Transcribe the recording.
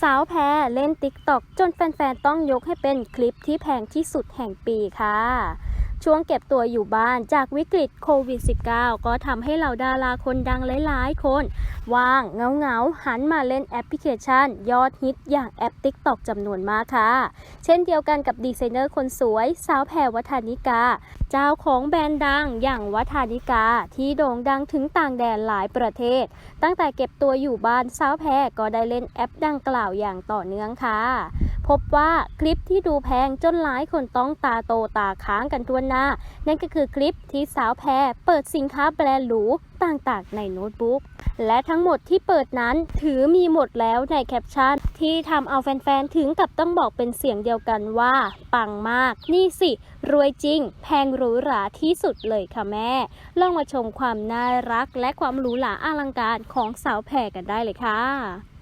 สาวแพรเล่นติ๊กต็อกจนแฟนๆ ต้องยกให้เป็นคลิปที่แพงที่สุดแห่งปีค่ะ ช่วงเก็บตัวอยู่บ้านจากวิกฤตโควิด -19 ก็ทำให้เหล่าดาราคนดังหลายๆ คน ว่างเงาเงาหันมาเล่นแอปพลิเคชัน ยอดฮิตอย่างแอป TikTok จำนวนมากค่ะ เช่นเดียวกันกับดีไซเนอร์คนสวย สาวแพรวัฒนิกา เจ้าของแบรนด์ดังอย่างวัฒนิกา ที่โด่งดังถึงต่างแดนหลายประเทศ ตั้งแต่เก็บตัวอยู่บ้านสาวแพรก็ได้เล่นแอปดังกล่าวอย่างต่อเนื่องค่ะ พบว่าคลิปที่ดูแพงจนหลายคนต้องตาโตตาค้างกันทั่วหน้า นั่นก็คือคลิปที่สาวแพรเปิดสินค้าแบรนด์หรูต่างๆ ในโน้ตบุ๊ก และทั้งหมดที่เปิดนั้นถือมีหมดแล้วในแคปชั่น ที่ทำเอาแฟนๆ ถึงกับต้องบอกเป็นเสียงเดียวกันว่า ปังมาก นี่สิ รวยจริง แพงหรูหราที่สุดเลยค่ะแม่ ลองมาชมความน่ารักและความหรูหราอลังการของสาวแพรกันได้เลยค่ะ